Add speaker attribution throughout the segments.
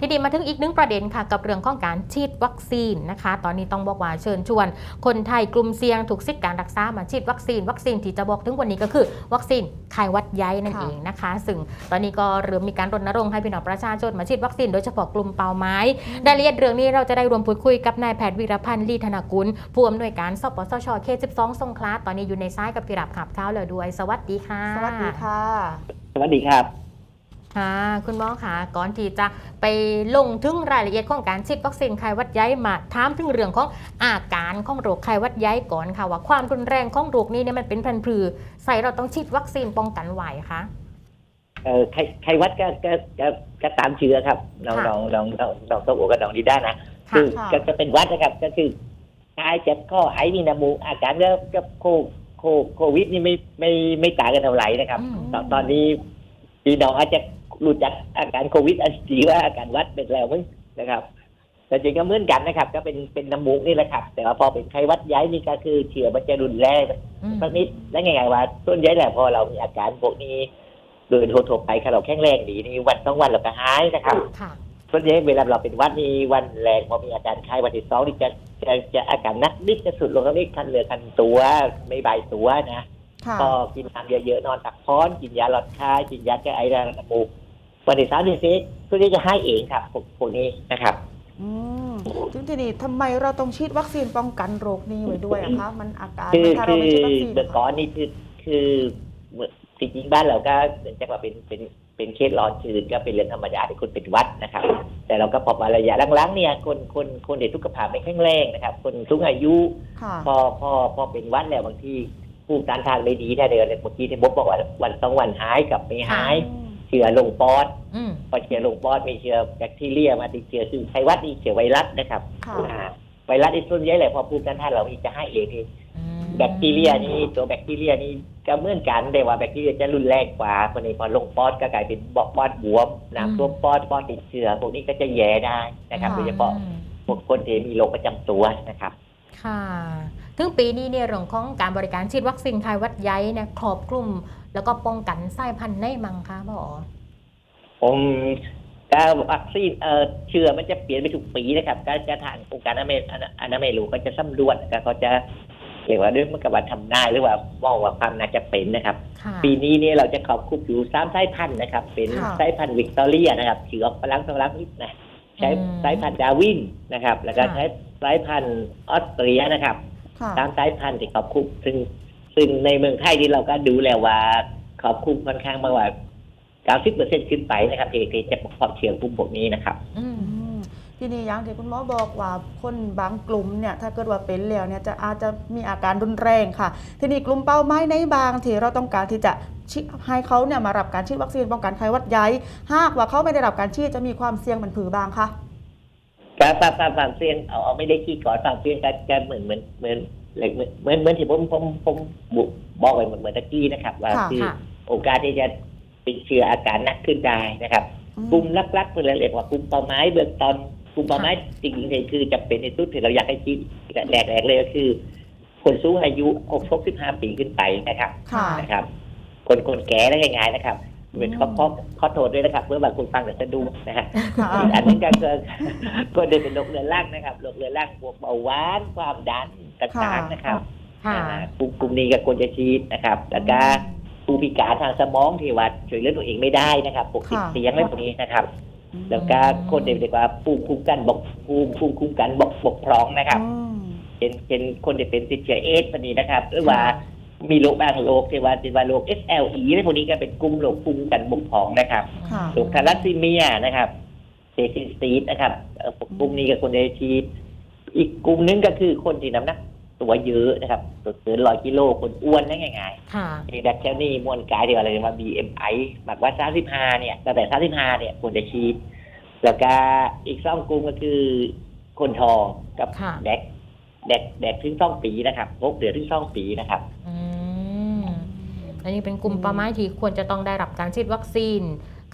Speaker 1: ทีนี้มาถึงอีกหนึ่งประเด็นค่ะกับเรื่องของการฉีดวัคซีนนะคะ ตอนนี้ต้องบอกว่าเชิญชวน คนไทยกลุ่มเสี่ยงถูกสิทธิการรักษามาฉีดวัคซีน วัคซีนที่จะบอกถึงวันนี้ก็คือ วัคซีนไข้หวัดใหญ่นั่น
Speaker 2: ค่ะ
Speaker 1: เองนะคะ ซึ่งตอนนี้ก็เริ่มมีการรณรงค์ให้พี่น้องประชาชนมาฉีดวัคซีนโดยเฉพาะกลุ่มเป้าหมายรายละเอียดเรื่องนี้เราจะได้รวมพูดคุยกับนายแพทย์วีรพันธ์ลีธนากุลผู้อำนวยการสปสชเค12สงขลาตอนนี้อยู่ในซ้ายกับพี่รับขับเท้าเลยด้วย สวัสดีค่ะ
Speaker 2: สวัสดีค่ะ
Speaker 3: สวัสดีครับ
Speaker 1: ค่ะคุณหมอคะก่อนที่จะไปลงถึงรายละเอียดของการฉีดวัคซีนไข้หวัดใหญ่มาถามถึงเรื่องของอาการของโรคไข้หวัดใหญ่ก่อนค่ะว่าความรุนแรงของโรคนี้เนี่ยมันเป็นพันธุ์ผือใส่เราต้องฉีดวัคซีนป้องกันไหวคะ
Speaker 3: เออใครใครวัดก็ก็ก็ก็ตามเชื้อครับลอง
Speaker 1: ค่ะ
Speaker 3: ลองลองลองลองต้องโอกับลองดีได้นะ
Speaker 1: ค่ะ
Speaker 3: คือ
Speaker 2: ค่ะ
Speaker 3: ก็จะเป็นวัดนะครับ ก็คือคลายเจ็บข้อไอมีน้ำมูกอาการก็ก็โคโคโควิดนี่ไม่ไม่ไม่ต่างกันเท่าไหร่นะครับ
Speaker 1: อืม
Speaker 3: ตอนตอนนี้พี่น้องอาจจะ รู้จักอาการโควิดอันจีว่าอาการวัดเป็นแล้วมั้งนะครับ แต่จริงก็เหมือนกันนะครับ ก็เป็นเป็นน้ำมูกนี่แหละครับ แต่ว่าพอเป็นไข้หวัดใหญ่นี่ก็คือเชื้อมันจะรุนแรง
Speaker 1: อืม
Speaker 3: สักนิดแล้วไงๆว่าส่วนใหญ่แหละพอเรามีอาการพวกนี้ โดยทั่วๆไปค่ะเราแข็งแรงดีนี่วันสองวันเราก็หายนะครับ
Speaker 1: ค่ะ
Speaker 3: ส่วนใหญ่เวลาเราเป็นหวัดนี่วันแรงพอมีอาการไข้วันที่สองนี่จะจะจะอาการนักนิดจะสุดลงแล้วนี่คันเหลือคันตัวไม่บายตัวนะ
Speaker 2: ค่ะ
Speaker 3: ก็กินน้ำเยอะๆนอนพักผ่อนกินยาหลอดคายกินยาแก้ไอระน้ำมูก วันที่สามที่สี่ส่วนใหญ่จะให้เองครับพวกพวกนี้นะครับ
Speaker 2: อืมซึ่งทีนี้ทำไมเราต้องฉีดวัคซีนป้องกันโรคนี้ไว้ด้วยอะคะมันอาการ
Speaker 3: คือ
Speaker 2: ถ้าเรา
Speaker 3: คือ
Speaker 2: ไม่ฉีดวัคซีน
Speaker 3: เมื่อก่อนนี่คือคือเหมือนจริงๆบ้านเราก็เหมือนจะว่าเป็นเป็นเป็นเคสร้อนชื้นก็เป็นเรื่องธรรมดาที่คนเป็นหวัดนะครับ แต่เราก็พบว่าระยะหลังๆเนี่ยคนคนคนเด็กทุกขภาพไม่แข็งแรงนะครับ คนสูงอายุ
Speaker 2: ค่ะ
Speaker 3: พอพอพอเป็นหวัดแล้วบางทีภูมิต้านทานไม่ดีถ้าเดินเมื่อกี้ที่บ๊บบอกว่าวันสองวันหายกับไม่หาย เชื้อลงปอด
Speaker 1: อืม
Speaker 3: พอเชื้อลงปอดมีเชื้อแบคทีเรียมาติดเชื้อคือไข้หวัดนี่เชื้อไวรัสนะครับ
Speaker 2: ค่ะ
Speaker 3: อ่าไวรัสในส่วนใหญ่แหละพอภูมิต้านทานเรานี่จะให้เองที่
Speaker 1: อืม
Speaker 3: แบคทีเรียนี่ตัวแบคทีเรียนี่ก็เหมือนกันแต่ว่าแบคทีเรียจะรุนแรงกว่าคนนี้พอลงปอดก็กลายเป็นบปอดบวมน้ำท่วมปอดปอดติดเชื้อพวกนี้ก็จะแย่ได้นะครับ
Speaker 2: ค่ะ
Speaker 3: โดยเฉพาะพวกคนที่มีโรคประจำตัวนะครับ
Speaker 1: ค่ะถึงปีนี้เนี่ยเรื่องของการบริการฉีดวัคซีนไข้หวัดใหญ่เนี่ยครอบคลุม แล้วก็ป้องกันสายพันธุ์ได้มั้งคะพ่ออ๋อ
Speaker 3: ผมก็วัคซีนเอ่อเชื้อมันจะเปลี่ยนไปทุกปีนะครับก็จะทางองค์การอนามัยอนามัยโลกก็จะสำรวจก็เขาจะเรียกว่าเรื่องมันกับว่าทำได้หรือว่ามองว่าความน่าจะเป็นนะครับ
Speaker 1: ค่ะ
Speaker 3: ปีนี้เนี่ยเราจะขอบคุมอยู่สามสายพันธุ์นะครับ เป็น
Speaker 2: ค่ะ
Speaker 3: สายพันธุ์วิกตอเรียนะครับถือออกพลังพลังนิดนะใช้
Speaker 1: อืม
Speaker 3: สายพันธุ์ดาร์วินนะครับ แล้วก็
Speaker 1: ค่ะ
Speaker 3: ใช้สายพันธุ์ออสเตรียนะครับ
Speaker 2: ค่ะ
Speaker 3: ตามสายพันธุ์ที่ขอบคุมซึ่ง ซึ่งในเมืองไทยนี่เราก็ดูแล้วว่าขอบคุมค่อนข้างมากกว่า90%ขึ้นไปนะครับที่ที่จะปกครองเชื้อกลุ่มพวกนี้นะครับ
Speaker 1: อืม
Speaker 2: อืมทีนี้อย่างที่คุณหมอบอกว่าคนบางกลุ่มเนี่ยถ้าเกิดว่าเป็นแล้วเนี่ยจะอาจจะมีอาการรุนแรงค่ะ ทีนี้กลุ่มเป้าหมายในบางที่เราต้องการที่จะฉีดให้เขาเนี่ยมารับการฉีดวัคซีนป้องกันไข้หวัดใหญ่หากว่าเขาไม่ได้รับการฉีดจะมีความเสี่ยงเหมือนผือบางคะ
Speaker 3: การฝากฝากฝากเสียงเอาเอาไม่ได้ขี้ก่อนฝากเสียงกันกันเหมือนเหมือนเหมือนเหมือน เหมือนเหมือนที่ผมผมผมบอกไว้เหมือนเหมือนตะกี้นะครับ ว่า
Speaker 2: ค่ะ
Speaker 3: คือ
Speaker 1: ค่ะ
Speaker 3: โอกาสที่จะติดเชื้ออาการหนักขึ้นได้นะครับ
Speaker 2: อืม
Speaker 3: กลุ่มลักๆเพื่อเรียกว่ากลุ่มเป้าหมายเบื้องต้นกลุ่มเป้าหมายจริงๆเลยคือจะเป็นในสุดที่เราอยากให้คิดแรกๆเลยก็คือ คนสูงอายุ65ปีขึ้นไปนะครับ
Speaker 2: ค่ะ
Speaker 3: นะครับ คนคนแก่ได้ง่ายๆนะครับ เป็นข้อข้อข้อโทษด้วยนะครับเพื่อบางคนฟังแต่จะดูนะฮะ
Speaker 2: ค่ะ
Speaker 3: อีกอันหนึงก็คือคนเดินเป็นโรคเรื้อรังนะครับโรคเรื้อรังพวกเบาหวานความดันต่างๆนะครับ
Speaker 1: ค่ะ
Speaker 3: อ่ากลุ่มกลุ่มนี้ก็ควรจะฉีดนะครับแล้วก็ผู้พิการทางสมองที่ว่าช่วยเหลือตัวเองไม่ได้นะครับปกติด
Speaker 2: ค่ะ
Speaker 3: เตียงอะไรพวกนี้นะครับ
Speaker 2: อืม
Speaker 3: แล้วก็คนเรียกว่าภูมิคุ้มกันบกภูมิภูมิคุ้มกันบกบกพร่องนะครับ
Speaker 2: อืม
Speaker 3: เป็นเป็นคนที่เป็นติดเชื้อเอดส์พวกนี้นะครับหรือว่า มีโรคบางโรคที่ว่าที่ว่าโรค SLE อะไรพวกนี้ก็เป็นกลุ่มโรคภูมิคุ้มกันบกพร่องนะครับ
Speaker 2: ค่ะ
Speaker 3: โรคทาลัสซีเมียนะครับเซซิสตีสนะครับเอ่อกลุ่มนี้กับคนเดชีดอีกกลุ่มหนึงก็คือคนที่น้ำหนักตัวเยอะนะครับตัวเกินร้อยกิโลคนอ้วนได้ง่าย
Speaker 1: ค่ะ
Speaker 3: ๆในดัชเชลนี่มวลกายที่ว่าอะไรว่า BMI หมายว่า 35 เนี่ยตั้งแต่ 35 เนี่ยควรจะฉีดแล้วก็อีกสองกลุ่มก็คือคนทองกับ
Speaker 1: ค่ะ
Speaker 3: เด็กเด็กเด็กถึงสองปีนะครับพกเดือนถึงสองปีนะครับ
Speaker 1: อืม อันนี้เป็นกลุ่มเป้าหมายที่ควรจะต้องได้รับการฉีดวัคซีน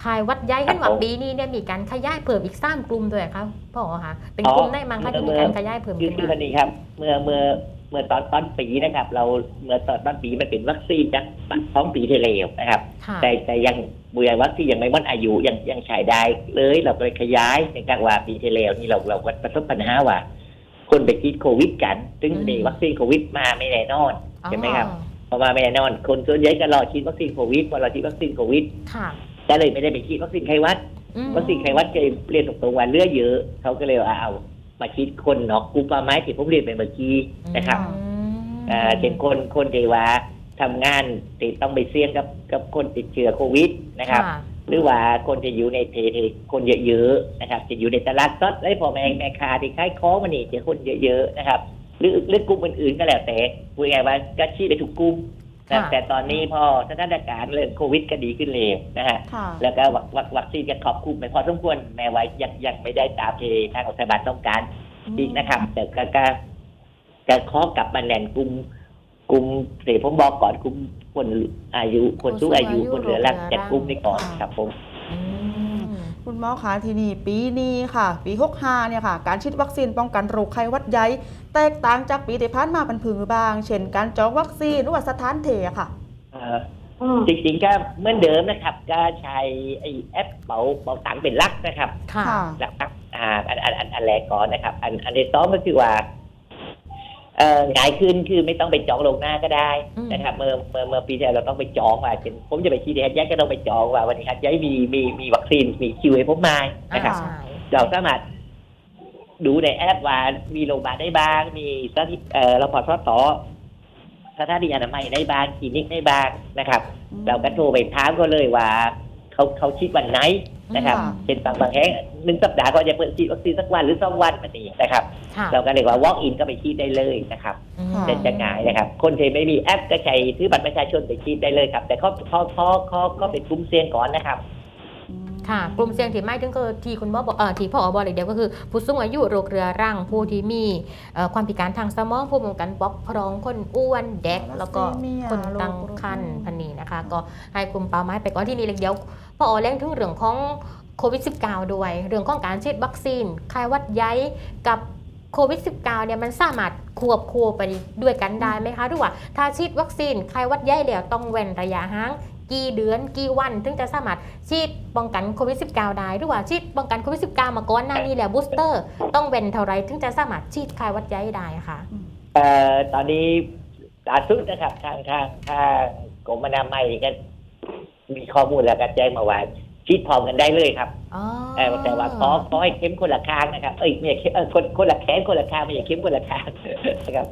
Speaker 1: คายหวัดใหญ่เห็นว่า
Speaker 3: ครับผม
Speaker 1: ปีนี้เนี่ยมีการขยายเพิ่มอีกสามกลุ่มด้วยครับพ่อคะเป็นกลุ่มได้มั้งคะที่มีการขยายเพิ่ม
Speaker 3: คือ
Speaker 1: ขึ้น
Speaker 3: คือ
Speaker 1: มา
Speaker 3: คนนี้ครับ เมื่อเมื่อเมื่อตอนต้นปีนะครับ เราเมื่อตอนต้นปีมันเป็นวัคซีนจากท้องปีที่แล้วนะครับ
Speaker 1: ค่ะ
Speaker 3: แต่แต่ยังบุยวัคซีนยังไม่หมดอายุยังยังใช้ได้เลยเราก็เลยขยายในจากว่าปีที่แล้วนี่เราเราก็ประสบปัญหาว่า คนไปฉีดโควิดกัน ซึ่ง
Speaker 1: อืม
Speaker 3: มีวัคซีนโควิดมาไม่แน่นอนใช่ไหมครับ
Speaker 1: อ๋อ
Speaker 3: พอมาไม่แน่นอน คนส่วนใหญ่ก็รอฉีดวัคซีนโควิดพอเราฉีดวัคซีนโควิด
Speaker 1: ค่ะ
Speaker 3: ก็เลยไม่ได้ไปฉีดวัคซีนไข้หวัด
Speaker 1: อืม
Speaker 3: วัคซีนไข้หวัดเคยเรียนตรงๆว่าเลือดเยอะเขาก็เลยว่าเอามาฉีดคนเนาะกลุ่มเป้าหมายที่ผมเรียนไปเมื่อกี้นะครับ
Speaker 1: อืม
Speaker 3: อ่าเช่นคนคนที่ว่าทำงานติดต้องไปเสี่ยงกับกับคนติดเชื้อโควิดนะครับ
Speaker 1: ค่ะ
Speaker 3: หรือว่าคนที่อยู่ในเทเทคนเยอะๆนะครับ จะอยู่ในตลาดสดไอ้พ่อแม่แม่ค้าที่ขายของมันนี่เจอคนเยอะๆนะครับ หรือหรือกลุ่มอื่นๆก็แล้วแต่พูดง่ายๆว่าก็ชี้ไปทุกกลุ่มแต่
Speaker 1: ค่ะ
Speaker 3: แต่ตอนนี้พอสถานการณ์เรื่องโควิดก็ดีขึ้นเร็วนะฮะ
Speaker 2: ค่ะ
Speaker 3: แล้วก็วัควัควัคซีนก็ครอบคลุมไปพอสมควรแม้ว่ายังยังไม่ได้ตามที่ทางรัฐบาลต้องการอีกนะครับ แต่ก็ก็ก็ข้อกลับมาแน่นกลุ่มกลุ่มเสียผมบอกก่อนกลุ่มคนอายุคนสูงอายุคนเหลือรักจัดกลุ่มนี้ก่อนครับผม
Speaker 1: อืม
Speaker 2: คุณหมอคะทีนี้ปีนี้ค่ะ ปี65เนี่ยค่ะ การฉีดวัคซีนป้องกันโรคไข้หวัดใหญ่แตกต่างจากปีที่ผ่านมาเป็นผือบาง เช่นการจองวัคซีนหรือว่าสถานเทอะค่ะ
Speaker 3: เอ่อจริงๆก็เหมือนเดิมนะครับ ก็ใช้ไอ้แอปเป๋าเป๋าตังค์เป็นหลักนะครับ
Speaker 1: ค่ะ
Speaker 2: ค่ะ
Speaker 3: หลักๆอ่าอันอันอันอันแรกก่อนนะครับ อันอันที่สองก็คือว่า เอ่อง่ายขึ้นคือไม่ต้องไปจองลวงหน้าก็ได้
Speaker 1: อืม
Speaker 3: นะครับเมื่อเมื่อเมื่อปีที่แล้วเราต้องไปจองว่าเช่นผมจะไปชีดฮัทยักก็ต้องไปจองว่าวันนี้ฮัทยักมีมีมีวัคซีนมีคิวให้ผมมานะครับ
Speaker 1: อ่าใช่
Speaker 3: เราสามารถดูในแอปว่ามีโรงพยาบาลได้บ้าง มีสถานเอ่อเราพอทอต่อสถานีอนามัยได้บ้างคลินิกได้บ้างนะครับ เราก็โทรไปถามเขาเลยว่า เขาเขาฉีดวันไหนนะครับ
Speaker 2: ค่ะ
Speaker 3: เป็นบางบางแห่งหนึ่งสัปดาห์ก็จะเปิดฉีดวัคซีนสักวันหรือสองวันแบบนี้นะครับ
Speaker 1: ค่ะ
Speaker 3: เราก็เรียกว่า walk in ก็ไปฉีดได้เลยนะครับ
Speaker 1: อืม
Speaker 2: ค่ะ
Speaker 3: จะจะง่ายนะครับ คนที่ไม่มีแอปก็ใช้ซื้อบัตรประชาชนไปฉีดได้เลยครับ แต่เขาเขาเขาเขาเขาเป็นกลุ่มเสี่ยงก่อนนะครับ
Speaker 1: ค่ะ กลุ่มเสี่ยงที่ไม่ถึงคือที่คุณหมอบอกเออที่พ่อบอกเลยเดียวก็คือ ผู้สูงอายุโรคเรื้อรังผู้ที่มีเอ่อความพิการทางสมองผู้ป้องกันบล็อกพร้องคนอ้วนเด็ก แล้วก็
Speaker 2: ทาลัสซีเมีย
Speaker 1: คนตั้ง
Speaker 2: โรค
Speaker 1: ครรภ์
Speaker 2: อืม
Speaker 1: พันนี้นะคะ ก็ให้กลุ่มเป้าหมายไปก่อนที่นี่เลยเดียวพ่อแรงถึงเรื่องของโควิด -19 ด้วย เรื่องของการฉีดวัคซีนคลายหวัดใยกับโควิด -19 เนี่ยมันสามารถควบคู่ไปด้วยกันได้ไหมคะหรือว่าถ้าฉีดวัคซีนคลายหวัดใยแล้วต้องเว้นระยะห่าง กี่เดือนกี่วันถึงจะสามารถฉีดป้องกันโควิด -19 ได้หรือว่าฉีดป้องกันโควิด -19 มาก่อนหน้านี้แล้วบูสเตอร์ ต้องเว้นเท่าไรถึงจะสามารถฉีดคลายหวัดใยได้คะ
Speaker 3: เอ่อตอนนี้ล่าสุดนะครับทางทางทางกรมอนามัยก็มีข้อมูลแล้วก็แจ้งมาว่าฉีดพร้อมกันได้เลยครับ
Speaker 1: อ๋อ
Speaker 3: แต่แต่ว่าขอขอให้เข้มคนละข้างนะครับ เอ้ยไม่ใช่เข้มเอ่อคนคนละแขนคนละข้างไม่ใช่เข้มคนละข้างนะครับ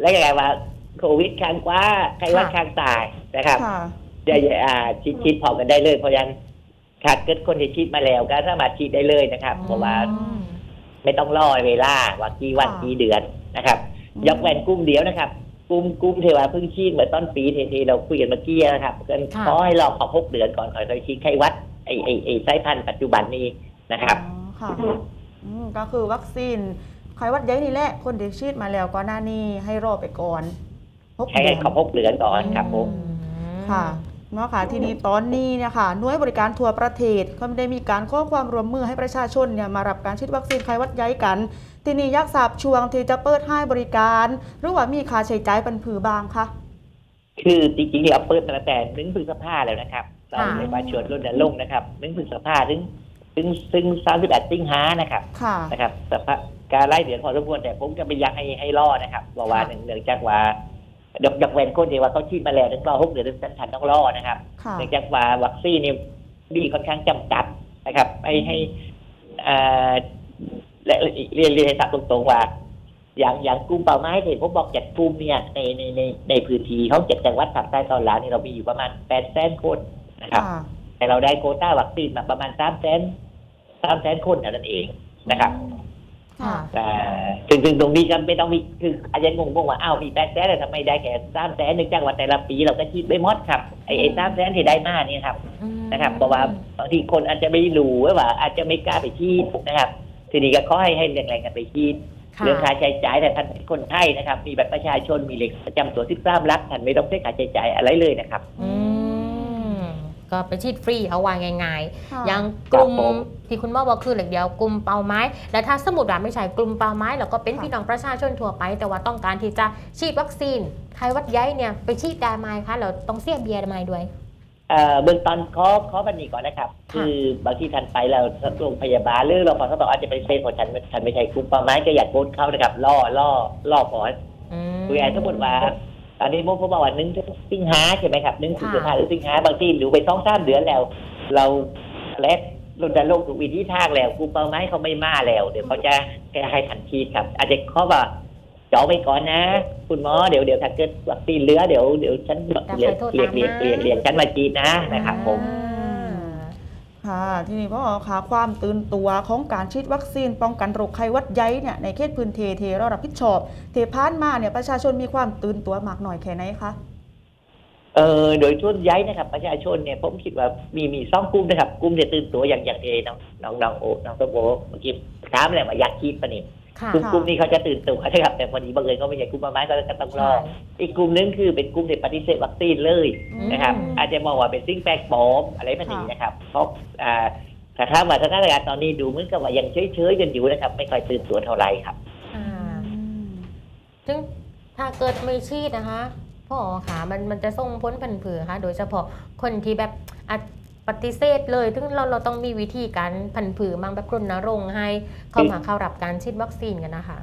Speaker 3: และยังไงว่า โควิดข้างกว่าไข้หวัดข้างตายนะครับ
Speaker 2: ค่ะ
Speaker 3: จะอ่าฉีดฉีดพร้อมกันได้เลย เพราะฉะนั้นขาดเกิดคนที่ฉีดมาแล้วก็สามารถฉีดได้เลยนะครับ เพราะว่า
Speaker 1: อืม
Speaker 3: ไม่ต้องรอเวลาว่ากี่วัน
Speaker 2: ค่ะ
Speaker 3: กี่เดือนนะครับ ยกเว้นกลุ่มเดียวนะครับกลุ่มกลุ่มเทวาเพิ่งฉีดเหมือนต้นปีที่ที่เราคุยกันเมื่อกี้นะครับเกิน
Speaker 1: ค่ะ
Speaker 3: ขอให้รอขอหกเดือนก่อนค่อยๆฉีดไข้หวัดไอไอไอสายพันธุ์ปัจจุบันนี้นะครับ
Speaker 2: อ๋อค่ะอืมก็คือวัคซีนไข้หวัดใหญ่นี่แหละ คนที่ฉีดมาแล้วก่อนหน้านี้ให้รอไปก่อน หก
Speaker 3: ให้
Speaker 2: เดือน
Speaker 3: ขอหกเดือนก่อนครับผม
Speaker 2: ค่ะเนาะค่ะทีนี้ตอนนี้เนี่ยค่ะหน่วยบริการทั่วประเทศเขาได้มีการขอความร่วมมือให้ประชาชนเนี่ยมารับการฉีดวัคซีนไข้หวัดใหญ่กัน ทีนี้อยากทราบช่วงที่จะเปิดให้บริการ หรือว่ามีค่าใช้จ่ายเป็นผือบางคะ
Speaker 3: คือจริงๆเนี่ยเราเปิดมาตั้งแต่หนึ่งพฤษภาแล้วนะครับเรา
Speaker 1: ค่ะ
Speaker 3: ในมาชวนรณรงค์นะครับหนึ่งพฤษภาถึงถึงถึงสามสิบแปดสิงหานะครับ
Speaker 2: ค่ะ
Speaker 3: นะครับสภาพการไล่เดือนพอสมควรแต่ผมก็ไม่อยากให้ให้รอนะครับว่าว่าหนึ่งเนื่องจากว่า ดอกดอกเว้นคนที่ว่าเขาฉีดมาแล้วถึงรอหกเดือนถึงสันทันต้องรอนะครับ
Speaker 2: ค่ะ
Speaker 3: เนื่องจากว่าวัคซีนเนี่ยมีค่อนข้างจำกัดนะครับให้ให้เอ่อและเรียนเรียนให้ทราบตรงๆว่า อย่างอย่างกลุ่มเป้าหมายที่ผมบอกจัดกลุ่มเนี่ยในในในในพื้นที่ของเจ็ดจังหวัดภาคใต้ตอนล่างนี่เรามีอยู่ประมาณแปดแสนคนนะครับ
Speaker 2: ค่ะ
Speaker 3: แต่เราได้โควต้าวัคซีนมาประมาณสามแสนสามแสนคนเท่านั้นเองนะครับ
Speaker 2: ค่ะ
Speaker 3: อ่าถึงถึงตรงนี้ก็ไม่ต้องมีคืออาจจะงงๆว่าอ้าวมีแปดแสนแต่ทำไมได้แค่สามแสนหนึ่งจังหวัดแต่ละปีเราก็คิดไม่หมดครับไอ้ไอ้สามแสนที่ได้มาเนี่ยครับ
Speaker 1: อืม
Speaker 3: นะครับเพราะว่าบางทีคนอาจจะไม่รู้ว่า อาจจะไม่กล้าไปฉีดนะครับทีนี้ก็ขอให้ให้แรงๆกันไปฉีด
Speaker 1: ค่ะ
Speaker 3: เรื่องค่าใช้จ่ายแต่ท่านเป็นคนไทยนะครับ มีบัตรประชาชนมีเลขประจำตัวที่ทราบรักท่านไม่ต้องเสียค่าใช้จ่ายอะไรเลยนะครับ
Speaker 1: อืม ก็ไปฉีดฟรีเอาว่าง่าย
Speaker 2: ค่ะ
Speaker 1: ๆอย่างกลุ่ม
Speaker 3: ครับผม
Speaker 1: ที่คุณหมอบอกคือเหล็กเดียวกลุ่มเป้าหมายแล้วถ้าสมมติว่าไม่ใช่กลุ่มเป้าหมายแล้วก็เป็น
Speaker 2: ค่ะ
Speaker 1: พี่น้องประชาชนทั่วไป แต่ว่าต้องการที่จะฉีดวัคซีนไข้หวัดใหญ่เนี่ยไปฉีดได้ไหมคะเราต้องเสียเบียร์ได้ไหมด้วย
Speaker 3: เอ่อเบื้องต้นขอขอบันนี้ก่อนนะครับ
Speaker 1: ค่ะ
Speaker 3: คือบางที่ทันไปแล้วโรงพยาบาลหรือเราพอเขาบอกอาจจะเป็นเซนของฉันฉันไม่ใช่กลุ่มเป้าหมายก็อยากโพสต์เขานะครับล่อล่อล่อก่อน
Speaker 1: อืม
Speaker 3: คุยกันสมมติว่าต อนนี้มุกเขาบอกว่าหนึ่งสิงหาใช่ไหมครับหนึ่ง
Speaker 1: ค่ะ
Speaker 3: สิงหาหรือสิงหาบางที่หรือไปสองสามเดือนแล้ว เราและรณรงค์ถูกวิธีทางแล้วกลุ่มเป้าหมายเขาไม่มาแล้ว เดี๋ยวเขาจะแก้ให้ทันทีครับ อาจจะเขาบอกจองไปก่อนนะ คุณหมอเดี๋ยวเดี๋ยวถ้าเกิดวัคซีนเหลือเดี๋ยวเดี๋ยวฉันเรียกเรียกเรียกเรียกเรียกฉันมาจีดนะนะครับผม
Speaker 1: อ่า
Speaker 2: ค่ะ ทีนี้พ่อค่ะความตื่นตัวของการฉีดวัคซีน ป้องกันโรคไข้หวัดใหญ่เนี่ยในเขตพื้นที่ที่เรารับผิดชอบ เทพานมาเนี่ยประชาชนมีความตื่นตัวมากหน่อยแค่ไหนคะ
Speaker 3: เออโดยทั่วย้ายนะครับประชาชนเนี่ยผมคิดว่ามีมีซ่องกลุ่มนะครับกลุ่มที่ตื่นตัวอย่างอย่างเอน้องน้องน้องโอน้องตัวโบเมื่อกี้ถามอะไรว่าอยากคิดปะนี่
Speaker 1: ค่ะ
Speaker 3: กลุ่ม
Speaker 2: ค่ะ
Speaker 3: กลุ่มนี้เขาจะตื่นตัวนะครับแต่พอดีบังเอิญเขาไม่ใช่กลุ่มประมาณก็ก็ต้องรออีกกลุ่มนึงคือเป็นกลุ่มที่ปฏิเสธวัคซีนเลยนะครับ
Speaker 1: อืม
Speaker 3: อาจจะมองว่าเป็นสิ่งแปลกปลอมอะไรแบบนี้นะครับ เพราะอ่าแต่ถ้ามาสถานการณ์ตอนนี้ดูเหมือนกับว่ายังเฉยๆกันอยู่นะครับ ไม่ค่อยตื่นตัวเท่าไหร่ครับ
Speaker 1: อ่า
Speaker 2: อืม
Speaker 1: ซึ่งถ้าเกิดไม่ฉีดนะคะพ่อค่ะมันมันจะส่งผลผันผือค่ะ โดยเฉพาะคนที่แบบอาจ ปฏิเสธเลยถึงเราเราต้องมีวิธีการผันผือมั่งแบบรณรงค์ให้เข้ามาเข้ารับการฉีดวัคซีนกันนะคะ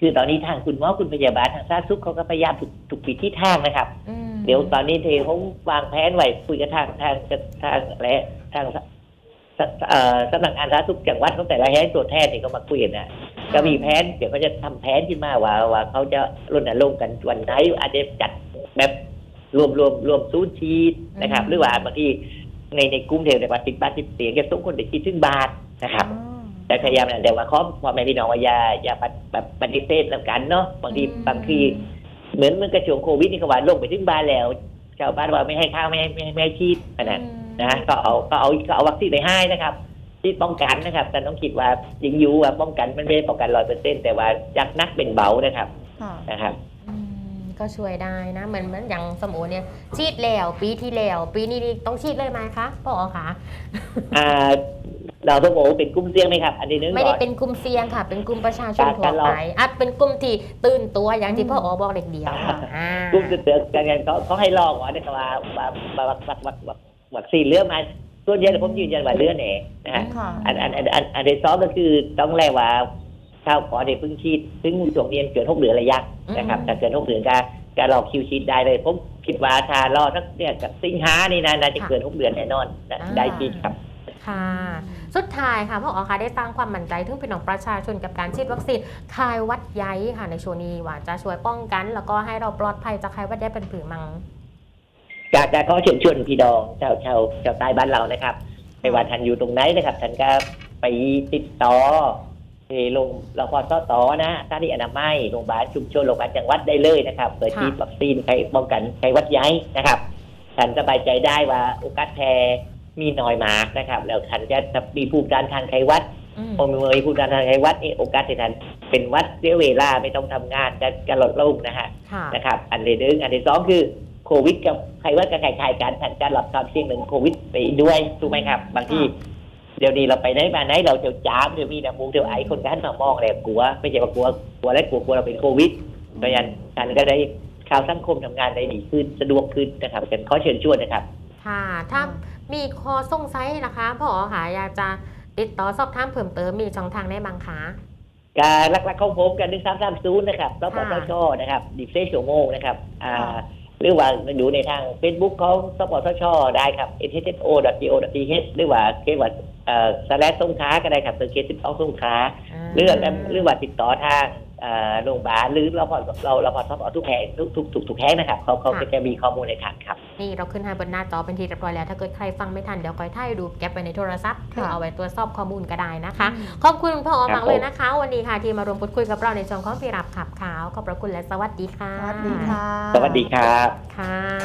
Speaker 3: คือตอนนี้ทางคุณหมอคุณพยาบาลทางสาธารณสุขเขาก็พยายามทุกทุกวิธีทางนะครับ
Speaker 1: อืม
Speaker 3: เดี๋ยวตอนนี้เทเขาวางแผนไว้คุยกับทางทางทางและทางสสเอ่อสำนักงานสาธารณสุขจังหวัดของแต่ละแห่งตัวแทนเนี่ยก็มาคุยกันนะก็มีแผนเดี๋ยวเขาจะทำแผนขึ้นมาว่าว่าเขาจะรณรงค์กันวันไหนอาจจะจัดแบบรวมรวมรวมซูนชีตนะครับ หรือว่าบางที ในในกลุ่มเทวในวัดติดบ้านติดเสียงจะส่งคนไปคิดถึงบาทนะครับแต่พยายามนะแต่ว่าข้อพ่อแม่พี่น้องว่าอย่าอย่าปฏิแบบปฏิเสธแล้วกันเนาะบางที
Speaker 1: อืม
Speaker 3: บางทีเหมือนเหมือนกระช่วงโควิดนี่เขาว่าลงไปถึงบ้านแล้วชาวบ้านว่าไม่ให้ข้าวไม่ให้ไม่ให้ไม่ให้ชีดอันนั้นนะก็เอาก็เอาก็เอาวัคซีนไปให้นะครับ ที่ป้องกันนะครับ แต่ต้องคิดว่ายิงอยูว่าป้องกันมันไม่ได้ป้องกันร้อยเปอร์เซ็นต์แต่ว่าจากนักเป็นเบานะครับ
Speaker 2: ค่ะ
Speaker 3: นะครับ
Speaker 1: อืม ก็ช่วยได้นะเหมือนเหมือนอย่างสมโอเนี่ยฉีดแล้ว ปีที่แล้ว ปีนี้นี่ต้องฉีดเลยไหมคะพ่อคะ
Speaker 3: อ่าเราต้องบอกว่าเป็นกลุ่มเสี่ยงไหมครับ อันนี้นึก
Speaker 1: ไม่
Speaker 3: ก่
Speaker 1: ได้
Speaker 3: อน
Speaker 1: เป็นกลุ่มเสี่ยงค่ะ เป็นกลุ่มประชาชน
Speaker 3: การ
Speaker 1: ทั่ว
Speaker 3: การลอง
Speaker 1: ไปอาจเป็นกลุ่มที่ตื่นตัวอย่างที่พ่ออบอกเด็กเดียว
Speaker 2: ค่ะ
Speaker 1: อ่า
Speaker 3: กลุ่มเตือนกันกันเขาเขาให้ลองก่อนนะครับว่าว่าว่าว่าว่าว่าว่าวัคซีนเลือดมาส่วนใหญ่ผมยืนยันว่าเลือดแน่นะฮะ
Speaker 2: ค่ะ
Speaker 3: อันอันอันอันอันที่สองก็คือต้องแรกว่า ชาวขอเด็กเพิ่งฉีดถึงช่วงเรียนเกินหกเดือนระยะนะครับแต่เกินหกเดือนก็ก็รอคิวฉีดได้เลยผมคิดว่าถ้ารอสักเนี่ยกับสิงหานี่นะน่าจะเกินหกเดือนแน่นอนนะได้ฉีดครับ
Speaker 1: ค่ะ สุดท้ายค่ะพ่ออ๋อคะได้สร้างความมั่นใจถึงพี่น้องประชาชนกับการฉีดวัคซีนคลายหวัดใยค่ะในช่วงนี้ว่าจะช่วยป้องกัน แล้วก็ให้เราปลอดภัยจากคลายหวัดใยเป็นผือมัง
Speaker 3: จากการขอเชิญชวนพี่น้องชาวชาวชาวใต้บ้านเรานะครับไม่ว่าท่านอยู่ตรงไหนนะครับท่านก็ไปติดต่อ ที่โรงรพสตนะสถานีอนามัยโรงพยาบาลชุมชนโรงพยาบาลจังหวัดได้เลยนะครับเปิดฉีดวัคซีนไข้ป้องกันไข้หวัดใหญ่นะครับท่านสบายใจได้ว่าโอกาสแพ้มีน้อยมากนะครับ แล้วท่านจะมีภูมิต้านทานไข้หวัด
Speaker 1: อืม
Speaker 3: พอมีภูมิต้านทานไข้หวัดนี่โอกาสที่ท่านเป็นหวัดเสียเวลาไม่ต้องทำงานจะจะลดลงนะฮะ
Speaker 1: ค่ะ
Speaker 3: นะครับ อันที่หนึ่งอันที่สองคือโควิดกับไข้หวัดกับไข้ไข้กันท่านการหลับความเสี่ยงหนึ่งโควิดไปด้วยถูกไหมครับ บางที่ เดี๋ยวนี้เราไปไหนมาไหนเราเที่ยวจ้ามเดี๋ยวมีน้ำมูกเดี๋ยวไอคนก็หันมามองเลยกลัว ไม่ใช่ว่ากลัวกลัวและกลัวกลัวเราเป็นโควิดเพราะฉะนั้นท่านก็ได้ข่าวสังคมทำงานได้ดีขึ้นสะดวกขึ้นนะครับเป็นข้อเชิญชวนนะครับ
Speaker 1: ค่ะ ถ้ามีคอสงสัยนะคะพ่ออ๋อค่ะอยากจะติดต่อสอบถามเพิ่มเติมมีช่องทางได้บ้างคะ
Speaker 3: การลักๆของผมกันหนึ่งสามสามศูนย์นะครับรป
Speaker 1: ค่ะ
Speaker 3: สชนะครับดิเซชั่วโมงนะครับอ่า
Speaker 2: ค่ะ
Speaker 3: หรือว่าอยู่ในทาง Facebook ของสปสชได้ครับ s s o g o t h หรือว่าเคว่า เอ่อสแลสงค้าก็ได้ครับเซอร์เคสสิบสองสงค้าหรือว่าหรือว่าติดต่อทางเอ่อโรงพยาบาลหรือเราพอเราเราพอสปทุกแห่งทุกทุกทุกทุกแห่งนะครับเขาเขา
Speaker 1: ค่ะ
Speaker 3: ก็จะมีข้อมูลในทางครับ
Speaker 1: นี่เราขึ้นให้บนหน้าจอเป็นทีเรียบร้อยแล้ว ถ้าเกิดใครฟังไม่ทัน เดี๋ยวคอยถ่ายรูปแก็บไว้ในโทรศัพท์เพื่อ
Speaker 2: ค่ะ
Speaker 1: เอาไว้ตรวจสอบข้อมูลก็ได้นะคะ
Speaker 2: อืม
Speaker 1: ขอบคุณพ่อ
Speaker 3: ครับ
Speaker 1: มากเลย
Speaker 3: ผม
Speaker 1: นะคะ วันนี้ค่ะที่มารวมพูดคุยกับเราในช่วงของพี่รับขับขาวขอบพระคุณและสวัสดีค่ะ
Speaker 2: สวัสดีค่ะ
Speaker 3: สวัสดีครับ
Speaker 1: ค่ะ